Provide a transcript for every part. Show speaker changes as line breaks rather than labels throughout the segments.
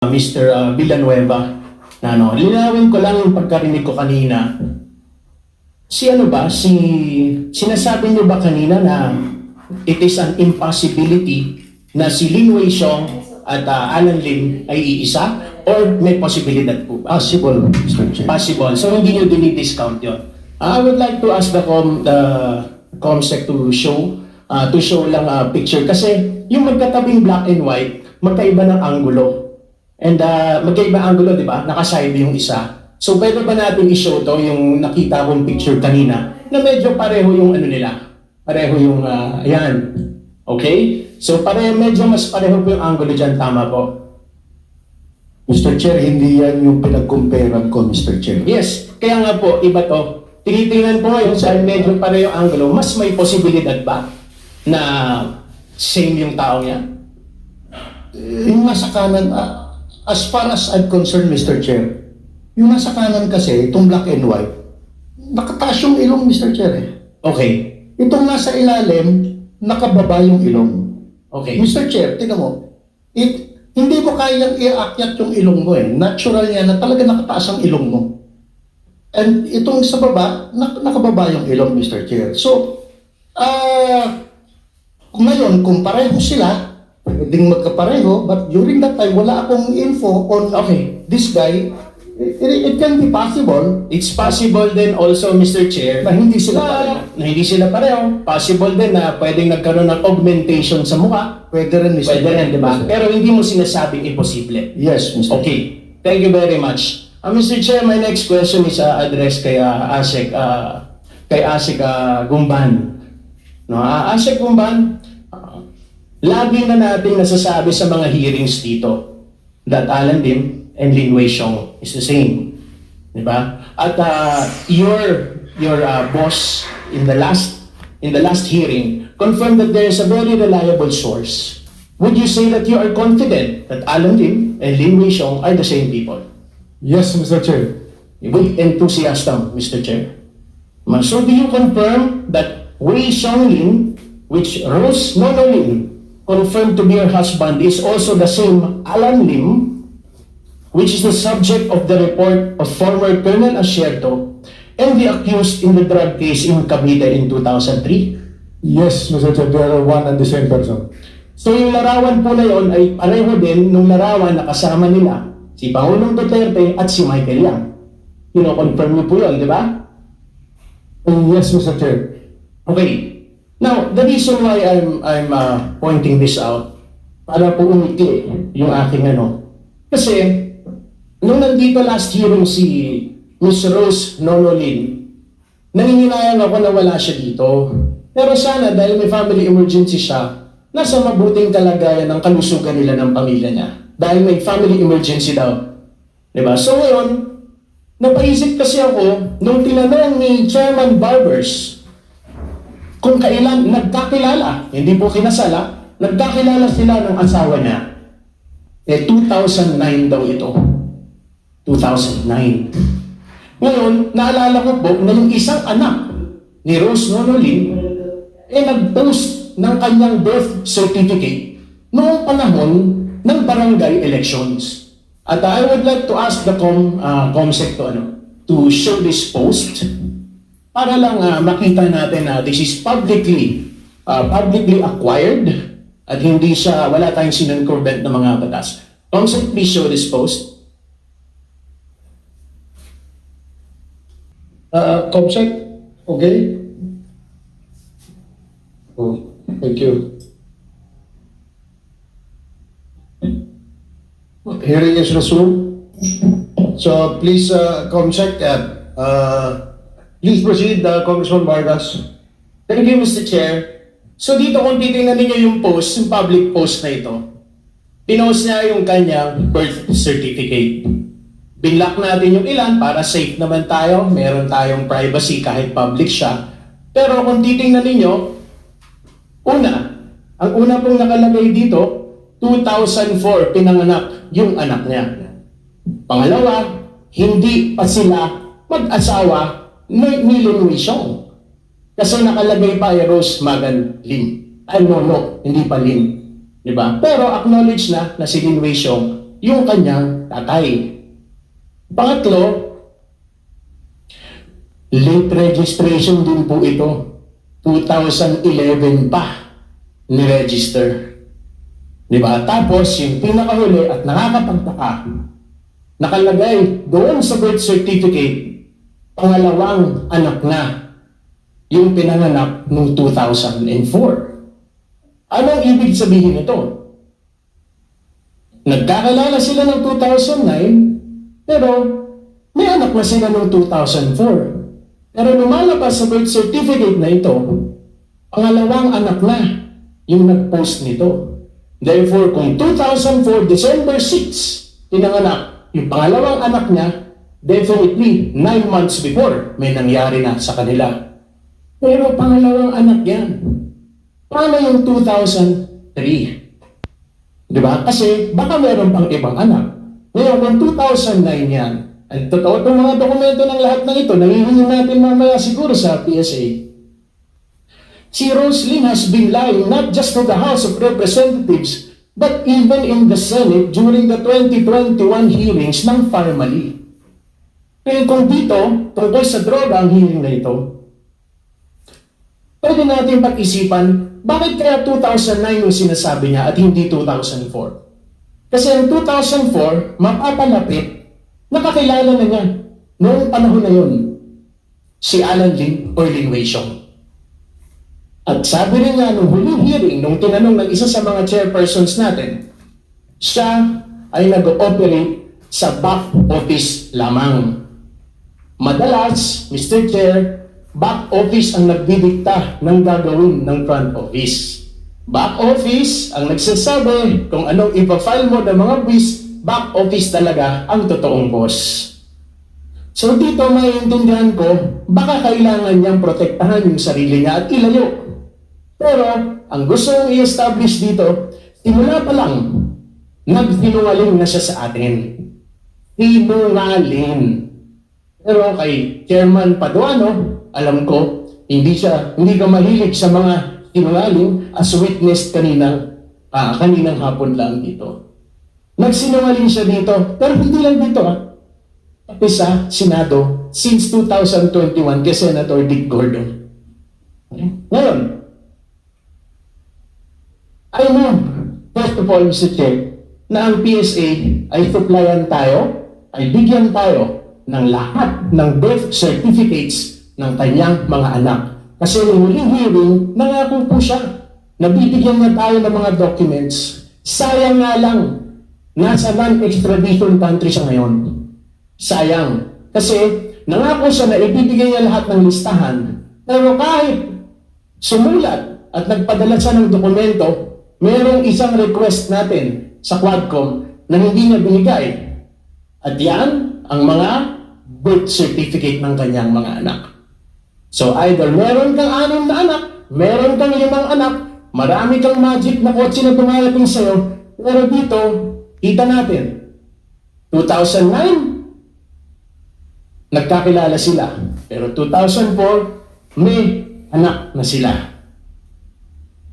Mr. uh, Villanueva na ano, linawin ko lang yung pagkarinig ko kanina. Si ano ba, si sinasabi niyo ba kanina na it is an impossibility na si Lin Wei Xiong at uh, Alan Lim ay iisa or may posibilidad po ba?
Possible.
Possible. So hindi niyo dinidiscount yun. I would like to ask the com the COMSEC to show uh, to show lang a picture kasi yung magkatabing black and white magkaiba ng angulo. And uh, magkaiba angulo, di ba? Nakaside yung isa. So pwede ba natin i-show to yung nakita kong picture kanina na medyo pareho yung ano nila. Pareho yung uh, ayan. Okay? So pareho medyo mas pareho po yung angulo diyan tama po.
Mr. Chair, hindi yan yung pinag-comparean ko, Mr. Chair.
Yes, kaya nga po, iba to. Tinitingnan ko ngayon sa medyo pareho ang angulo, mas may posibilidad ba na same yung tao niya?
Eh, Yung nasa kanan, ah, as far as I'm concerned, Mr. Chair, yung nasa kanan kasi, itong black and white, nakataas yung ilong, Mr. Chair. eh.
Okay.
Itong nasa ilalim, nakababa yung ilong.
Okay.
Mr. Chair, tingnan mo, it, hindi mo kayang iakyat yung ilong mo eh. Natural yan na talaga nakataas ang ilong mo. And itong sa baba, nak nakababa yung ilong, Mr. Chair. So, ah, ngayon, kung pareho sila, pwedeng magkapareho, but during that time, wala akong info on
Okay.
this guy. It, it can be possible
It's possible din also, Mr. Chair,
na hindi sila pareho.
na hindi sila pareho. Possible din na pwedeng nagkaroon ng augmentation sa mukha.
Pwede rin, Mr.
Pwede rin, di ba? Pero hindi mo sinasabing imposible.
Yes, Mr.
Okay. Thank you very much. Uh, Mr. Chair, my next question is uh, addressed kay uh, Asek, uh, kay Asek uh, Gumban. No, uh, Asek Gumban, lagi na natin nasasabi sa mga hearings dito that Alan Lim and Lin Wei Xiong is the same. Di ba? At uh, your your uh, boss in the last in the last hearing confirmed that there is a very reliable source. Would you say that you are confident that Alan Lim and Lin Wei Xiong are the same people?
Yes, Mr. Chair.
With enthusiasm, Mr. Chair. So do you confirm that Wei Xiong Lin, which Rose Nono Lin confirmed to be her husband, is also the same Alan Lim, which is the subject of the report of former Colonel Asierto and the accused in the drug case in Cavite in 2003?
Yes, Mr. Chair. They are one and the same person.
So yung larawan po na yon ay pareho din nung larawan na kasama nila si Pangulong Duterte at si Michael Yang. Kino-confirm niyo po yun, di ba?
Yes, Mr. Chair.
Okay. Now, the reason why I'm I'm uh, pointing this out para po umikli yung aking ano. Kasi nung nandito last hearing si Miss Rose Nonolin, nanginginayang ako na wala siya dito. Pero sana dahil may family emergency siya, nasa mabuting kalagayan ng kalusugan nila ng pamilya niya. Dahil may family emergency daw. Diba? So ngayon, napaisip kasi ako nung tinanong ni Chairman Barbers kung kailan nagkakilala, hindi po kinasala, nagkakilala sila ng asawa niya. Eh, 2009 daw ito. 2009. Ngayon, naalala ko po na yung isang anak ni Rose Nonolin, eh nag-post ng kanyang birth certificate noong panahon ng barangay elections. At I would like to ask the com, uh, COMSEC to, ano, to show this post para lang ah, makita natin na this is publicly ah, publicly acquired at hindi siya, wala tayong sinuncurbent na mga batas. Council, please show this post.
Uh, Comsec, okay? Oh, thank you.
Hearing is resumed. So please, uh, Comsec, uh, uh, please proceed, uh, Congressman Vargas.
Thank you, Mr. Chair. So dito kung titingnan ninyo yung post, yung public post na ito, pinost niya yung kanyang birth certificate. Binlock natin yung ilan para safe naman tayo, meron tayong privacy kahit public siya. Pero kung titingnan ninyo, una, ang una pong nakalagay dito, 2004 pinanganak yung anak niya. Pangalawa, hindi pa sila mag-asawa Lin Wei Xiong. Kasi nakalagay pa ay Rose Magan Lim. Ay, no, no, hindi pa Lim. Di ba? Pero acknowledge na na si Lin Wei Xiong yung kanyang tatay. Pangatlo, late registration din po ito. 2011 pa ni-register. Di ba? Tapos, yung pinakahuli at nakakapagtaka, nakalagay doon sa birth certificate, pangalawang anak na yung pinanganak noong 2004. Anong ibig sabihin nito? Nagkakilala sila ng 2009, pero may anak na sila noong 2004. Pero lumalabas sa birth certificate na ito, pangalawang anak na yung nag-post nito. Therefore, kung 2004, December 6, pinanganak yung pangalawang anak niya, definitely, 9 months before, may nangyari na sa kanila. Pero pangalawang anak yan. Paano yung 2003? Di ba? Kasi baka meron pang ibang anak. Ngayon, kung 2009 yan, ang totoo itong mga dokumento ng lahat ng ito, nangihingi natin mamaya siguro sa PSA. Si Roslyn has been lying not just to the House of Representatives, but even in the Senate during the 2021 hearings ng family. Pero kung dito, tungkol sa droga ang hearing na ito, pwede natin pag-isipan, bakit kaya 2009 yung sinasabi niya at hindi 2004? Kasi ang 2004, mapapalapit, nakakilala na niya noong panahon na yun, si Alan Ling or Ling Wei. At sabi rin nga nung huling hearing, nung tinanong ng isa sa mga chairpersons natin, siya ay nag-ooperate sa back office lamang. Madalas, Mr. Chair, back office ang nagdidikta ng gagawin ng front office. Back office ang nagsasabi kung anong ipa-file mo ng mga bis, back office talaga ang totoong boss. So dito maiintindihan ko, baka kailangan niyang protektahan yung sarili niya at ilayo. Pero ang gusto kong i-establish dito, simula pa lang, nagsinungaling na siya sa atin. Sinungaling. Pero kay Chairman Paduano, alam ko, hindi siya, hindi ka mahilig sa mga sinungaling as witnessed kanina, ah, kaninang hapon lang dito. Nagsinungaling siya dito, pero hindi lang dito ah. Pati sa Senado since 2021 kay Senator Dick Gordon. Ngayon, I know, first of all, Mr. Chair, na ang PSA ay supplyan tayo, ay bigyan tayo ng lahat ng birth certificates ng kanyang mga anak. Kasi nung huling hearing, nangako po siya. Nabibigyan niya tayo ng mga documents. Sayang nga lang, nasa non-extradition country siya ngayon. Sayang. Kasi nangako siya na ibibigay niya lahat ng listahan. Pero kahit sumulat at nagpadala siya ng dokumento, merong isang request natin sa Quadcom na hindi niya binigay. At yan ang mga birth certificate ng kanyang mga anak. So either meron kang anim na anak, meron kang limang anak, marami kang magic na kotse na dumarating sa'yo, pero dito, kita natin, 2009, nagkakilala sila. Pero 2004, may anak na sila.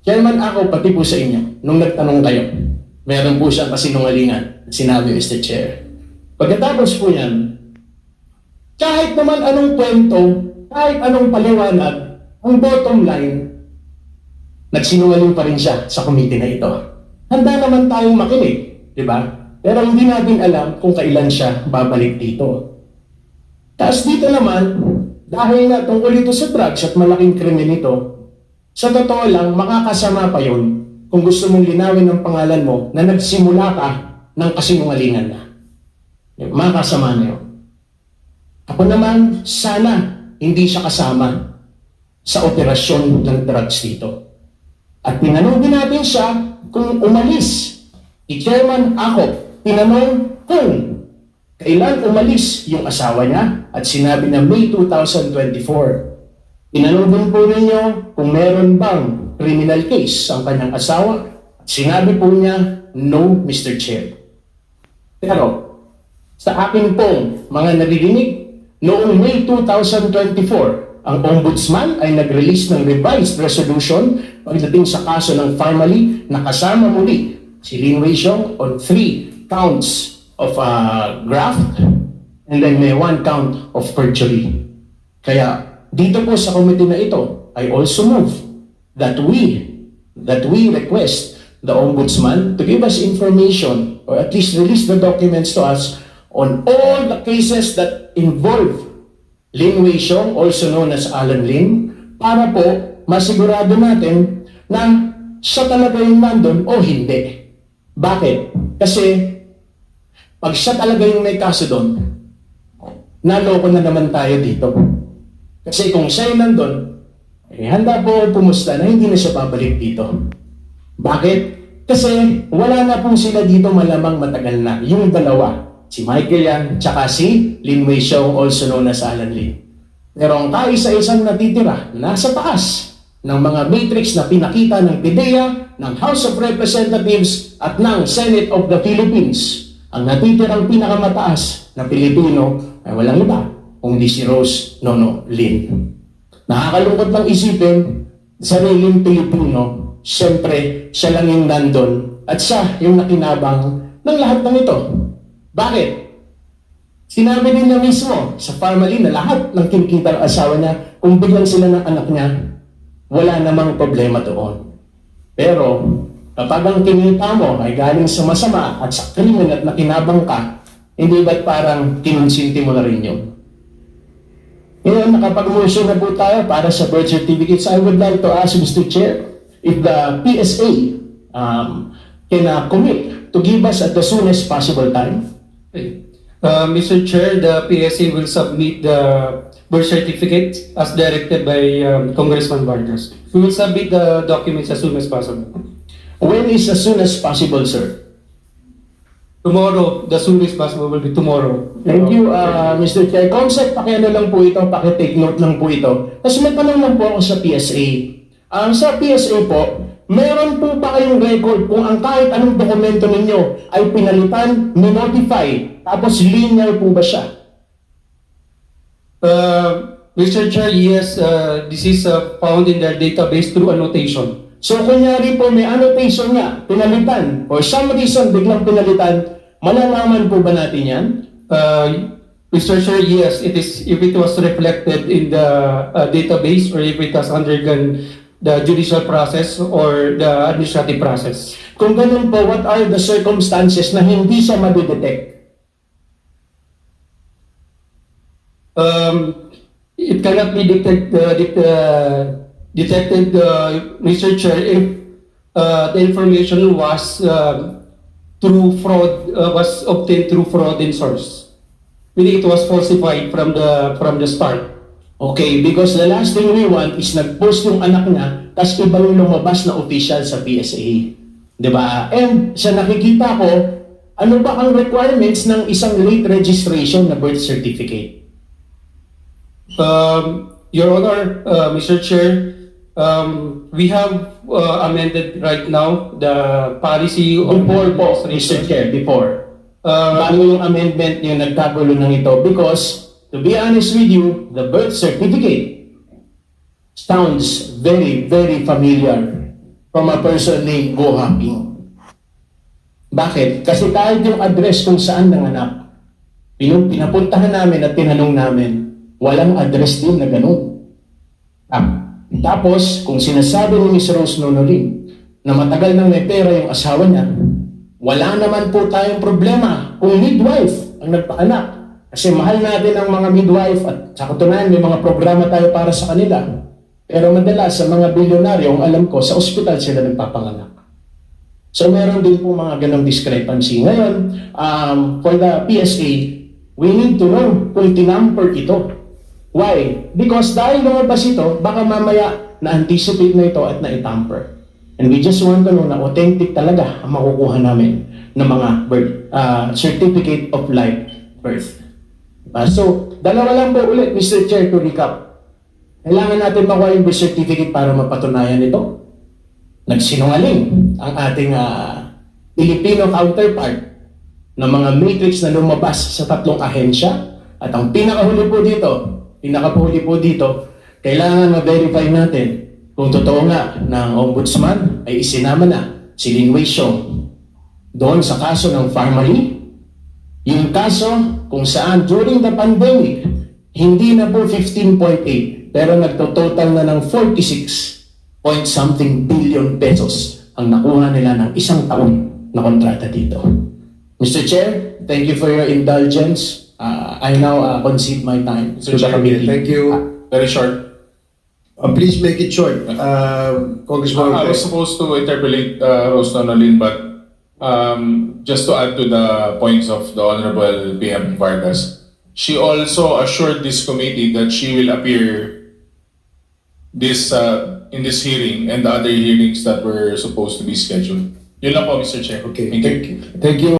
Chairman ako, pati po sa inyo, nung nagtanong kayo, meron po siyang kasinungalingan, sinabi Mr. Chair. Pagkatapos po yan, kahit naman anong kwento, kahit anong paliwanag, ang bottom line, nagsinungaling pa rin siya sa committee na ito. Handa naman tayong makinig, di ba? Pero hindi natin alam kung kailan siya babalik dito. Tapos dito naman, dahil nga tungkol ito sa drugs at malaking krimen ito, sa totoo lang, makakasama pa yun kung gusto mong linawin ang pangalan mo na nagsimula ka ng kasinungalingan na. Makakasama na yun. Ako naman, sana hindi siya kasama sa operasyon ng drugs dito. At tinanong din natin siya kung umalis. Si Chairman ako, tinanong kung kailan umalis yung asawa niya at sinabi na May 2024. Tinanong din po ninyo kung meron bang criminal case ang kanyang asawa at sinabi po niya, no, Mr. Chair. Pero, sa akin pong mga naririnig, noong May 2024, ang Ombudsman ay nag-release ng revised resolution pagdating sa kaso ng family na kasama muli si Lin Wei Xiong on three counts of uh, graft and then may one count of perjury. Kaya dito po sa committee na ito, I also move that we that we request the ombudsman to give us information or at least release the documents to us on all the cases that involve Lin Wei Xiong, also known as Alan Lin, para po masigurado natin na siya talaga yung nandun o hindi. Bakit? Kasi pag siya talaga yung may kaso doon, naloko na naman tayo dito. Kasi kung siya yung nandun, eh, handa po pumusta na hindi na siya babalik dito. Bakit? Kasi wala na po sila dito malamang matagal na. Yung dalawa, si Michael yan, tsaka si Lin Wei Xiong, also known as Alan Lin. Pero ang kaisa-isang natitira, nasa taas ng mga matrix na pinakita ng PIDEA, ng House of Representatives at ng Senate of the Philippines. Ang natitirang pinakamataas na Pilipino ay walang iba, kundi si Rose Nono Lin. Nakakalungkot lang isipin, sariling Pilipino, siyempre siya lang yung nandun at siya yung nakinabang ng lahat ng ito. Bakit? Sinabi niya mismo sa family na lahat ng kinikita ng asawa niya, kung bigyan sila ng anak niya, wala namang problema doon. Pero kapag ang kinita mo ay galing sa masama at sa krimen at nakinabang ka, hindi ba't parang kinonsinti mo na rin yun? Ngayon, nakapag-motion na po tayo para sa birth certificates. I would like to ask Mr. Chair if the PSA um, can uh, commit to give us at the soonest possible time.
Uh, Mr. Chair, the PSA will submit the birth certificate as directed by um, Congressman Vargas. We will submit the documents as soon as possible.
When is as soon as possible, sir?
Tomorrow, the soonest possible will be tomorrow.
Thank you, uh, Mr. Chair. Concept, pakiano lang po ito, pakitake note lang po ito. Tapos may tanong lang po ako sa PSA. Ang sa PSA po, meron po ba kayong record kung ang kahit anong dokumento ninyo ay pinalitan, minotify, tapos linear po ba siya?
Uh, Mr. Chair, yes, uh, this is uh, found in their database through annotation.
So kunyari po may annotation niya, pinalitan, or some reason biglang pinalitan, malalaman po ba natin yan?
Uh, Mr. Chair, yes, it is if it was reflected in the uh, database or if it has undergone the judicial process or the administrative process.
Kung ganun po, what are the circumstances na hindi siya madidetect?
Um, it cannot be detect, uh, det- uh, detected, uh. Chair, if uh, the information was uh, through fraud, uh, was obtained through fraud in source. Meaning it was falsified from the from the start.
Okay, because the last thing we want is nag-post yung anak niya, tapos iba yung lumabas na official sa PSA. Ba? And sa nakikita ko, ano ba ang requirements ng isang late registration na birth certificate?
Um, Your Honor, uh, Mr. Chair, um, we have uh, amended right now the policy of
Before po, Mr. Chair, before.
Uh,
Bago yung amendment yung nagkagulo ng ito because, to be honest with you, the birth certificate sounds very, very familiar from a person named Go Haping. Bakit? Kasi kahit yung address kung saan nanganak, pinapuntahan namin at tinanong namin, walang address din na ganun. Ah, tapos, kung sinasabi ni Miss Rose Nonolin na matagal nang may pera yung asawa niya, wala naman po tayong problema kung midwife ang nagpaanak. Kasi mahal natin ang mga midwife at sa katunayan may mga programa tayo para sa kanila. Pero madalas sa mga bilyonaryo, ang alam ko, sa ospital sila nagpapanganak. So meron din po mga ganong discrepancy. Ngayon, um, for the PSA, we need to know kung tinamper ito. Why? Because dahil lumabas ito, baka mamaya na-anticipate na ito at na-tamper. And we just want to know na authentic talaga ang makukuha namin ng mga birth, uh, certificate of life birth. Ah, so, dalawa lang po ulit, Mr. Chair, to recap. Kailangan natin makuha yung birth certificate para mapatunayan ito. Nagsinungaling ang ating ah, Filipino counterpart ng mga matrix na lumabas sa tatlong ahensya. At ang pinakahuli po dito, pinakahuli po dito, kailangan ma-verify natin kung totoo nga na ang ombudsman ay isinama na si Lin Wei Xiong doon sa kaso ng Farmally, yung kaso kung saan during the pandemic, hindi na po 15.8, pero nagto-total na ng 46 point something billion pesos ang nakuha nila ng isang taon na kontrata dito. Mr. Chair, thank you for your indulgence. Uh, I now uh, concede my time to
Mr.
the
Chair,
committee.
thank you. Very short.
Uh, please make it short, uh, Congressman.
I was supposed to interpolate uh, Rose Nonolin, but um, just to add to the points of the Honorable PM Vargas, she also assured this committee that she will appear this uh, in this hearing and the other hearings that were supposed to be scheduled. Yun lang po, Mr. Chair.
Okay,
Thank you.
thank you. Thank you.